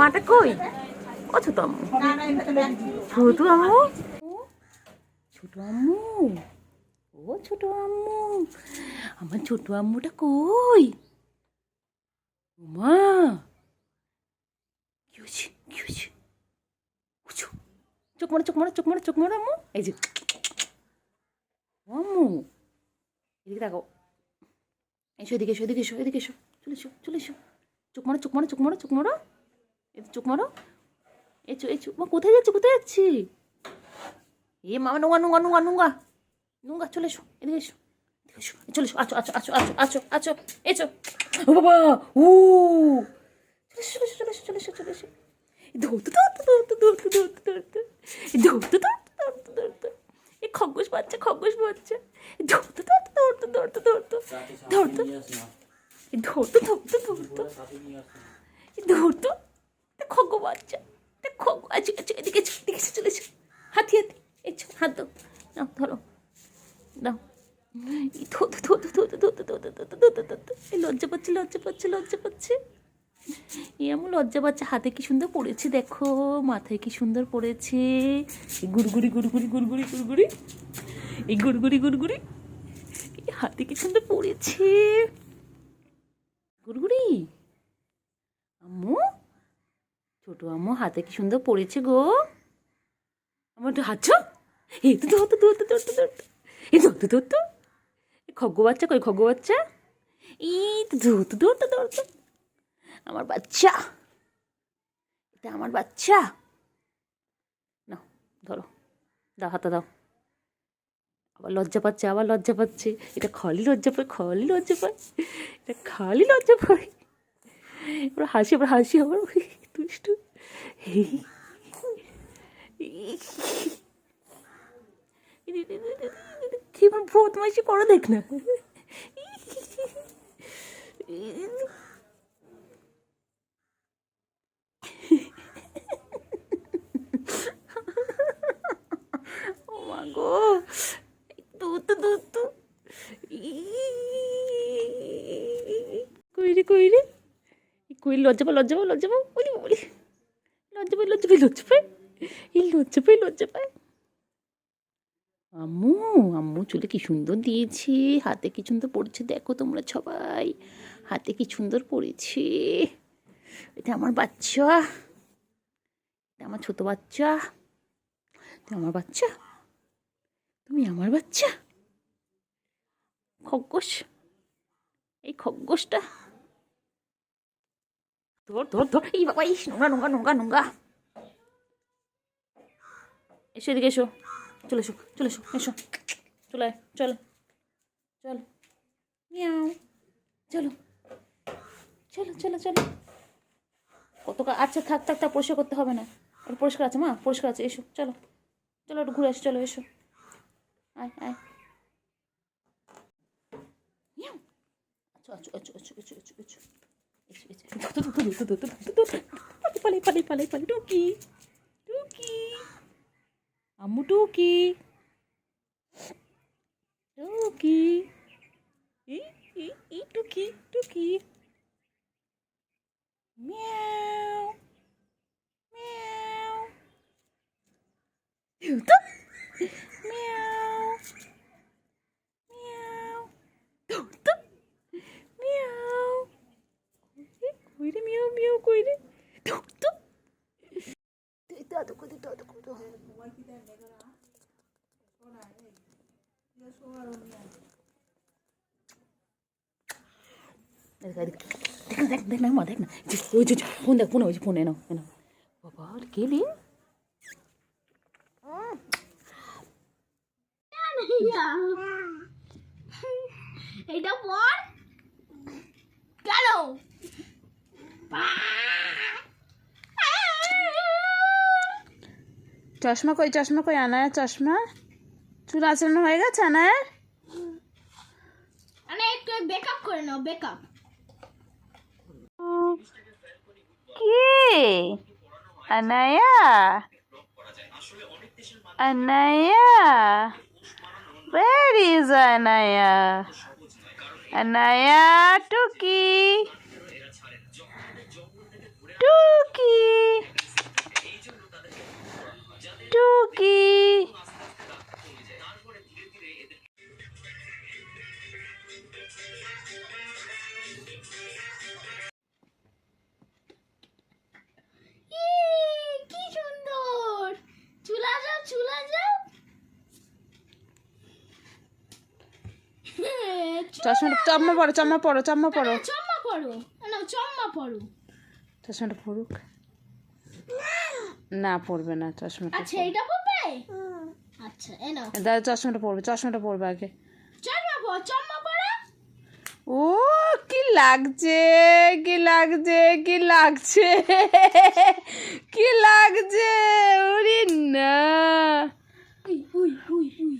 মাটা কই? ও ছোট আম্মু। ছোট আম্মু? ছোট আম্মু? ও ছোট আম্মু। আমার ছোট আম্মুটা কই? মা। কি হয়েছে? কি হয়েছে? চোখ মারো চোখ মারো চোখ মারো চোখ মারো আম্মু। এই যে। আম্মু। এদিকে দেখো এসো, এদিকে এসো এদিকে এসো এদিকে এসো। চলে এসো চলে এসো। মারো চোখ মারো চোখ মারো এই চোখ মারো এচো এচো মা কোথায় যাচ্ছি কোথায় যাচ্ছি এ মামা নুঙ্গা নুঙ্গা নুঙ্গা নুঙ্গা নুঙ্গা চলে এসো এদিকে এসো চলে এসো আছো আছো আছো আছো আছো আছো এসো ও বাবা উ চলে এসো চলে এসো চলে এসো চলে এসো দৌড়তে দৌড়তে দৌড়তে দৌড়তে দৌড়তে দৌড়তে দৌড়তে দৌড়তে দৌড়তে দৌড়তে এই খগ্গোশ বাচ্চা খগ্গোশ বাচ্চা দৌড়তে দৌড়তে দৌড়তে দৌড়তে এই ধরতো ধরতো ধরতো ধরতো তা খগ্গ বাচ্চা তা খগ্গ আচ্ছা আচ্ছা এদিকে এদিকে চলে হাতি হাতি এই হাত দাও নাও ধরো দাও ধরতো ধরতো ধরতো ধরতো ধরতো ধরতো ধরতো ধরতো এই লজ্জা পাচ্ছে লজ্জা পাচ্ছে লজ্জা পাচ্ছে এই এমন লজ্জা পাচ্ছে হাতে কি সুন্দর পড়েছে দেখো মাথায় কি সুন্দর পড়েছে গুড়গুড়ি গুড়গুড়ি গুড়গুড়ি গুড়গুড়ি এই গুড়গুড়ি গুড়গুড়ি হাতে কি সুন্দর পড়েছে গুড়গুড়ি আম্মু ছোট আম্মু হাতে কি সুন্দর পড়েছে গো আমার একটু হাত এই তো ধরতো ধরতো ধরতো ধরতো এই ধরতো ধরতো খগ্গ বাচ্চা কই খগ্গ বাচ্চা এই তো ধরতো ধরতো ধরতো আমার বাচ্চা এটা আমার বাচ্চা না ধরো দাও হাতে দাও আবার লজ্জা পাচ্ছে, আবার লজ্জা পাচ্ছে। এটা খালি লজ্জা পায়, খালি লজ্জা পায়। এটা খালি লজ্জা পায়। এবার হাসি আবার হাসি, আবার দুষ্টু। কি বদমাইশি করো দেখ না ও মা গো দুধ দুধ কইরে? কইরে কই লজ্জা পাই লজ্জা পাই লজ্জা পাই বলি বলি। লজ্জা পাই লজ্জা পাই লজ্জা পাই এই লজ্জা পাই লজ্জা পাই আম্মু আম্মু চুলে কি সুন্দর দিয়েছি। হাতে কি সুন্দর পড়েছে, দেখো তোমরা সবাই। হাতে কি সুন্দর পড়েছে। এটা আমার বাচ্চা। এটা আমার ছোট বাচ্চা। এটা আমার বাচ্চা। তুমি আমার বাচ্চা? খগ্গোশ এই খগ্গোশটা ধর ধর ধর। এই বাবা, ইস, নোংরা নোংরা নোংরা নোংরা। এসো এদিকে এসো। চলে এসো চলে এসো এসো। চলে চল চল। মিয়াও। চলো চলো চলো চলো। কত আচ্ছা থাক থাক থাক, পরিষ্কার করতে হবে না। একটু পরিষ্কার আছে মা? পরিষ্কার আছে, এসো, চলো। চলো, একটু ঘুরে আসি, চলো, এসো। আয় আয়। আচ্ছা আচ্ছা আচ্ছা আচ্ছা আচ্ছা আচ্ছা Duki. Duki. Kamu Duki. Duki. Ih, ih, Duki, Duki. Meow. Meow. Yuk, দেখ দেখ দেখ দেখ দেখ না মা দেখ না যে, ওই যে যে, ফোন দেখ ফোন ওই যে ফোনে নাও এ নাও বাবা গেলি এটা পর চশমা কই চশমা কই আনার চশমা? চুল আচরণ হয়ে গেছে মানে একটু বেকআপ করে নাও backup K? Anaya? Anaya? Where is Anaya? Anaya, Tuki. চশমাটা চম্মা পড়ো চম্মা পড়ো চম্মা পড়ো চম্মা পড়ো না চম্মা পড়ো চশমাটা পড়ুক না পড়বে না চশমাটা আচ্ছা এইটা পড়বে আচ্ছা এ নাও। দাদা চশমাটা পড়বে চশমাটা পড়বে আগে। চম্মা পড়ো চম্মা পড়ো ও কি লাগছে কি লাগছে কি লাগছে কি লাগছে ওরে না। উই উই উই উই।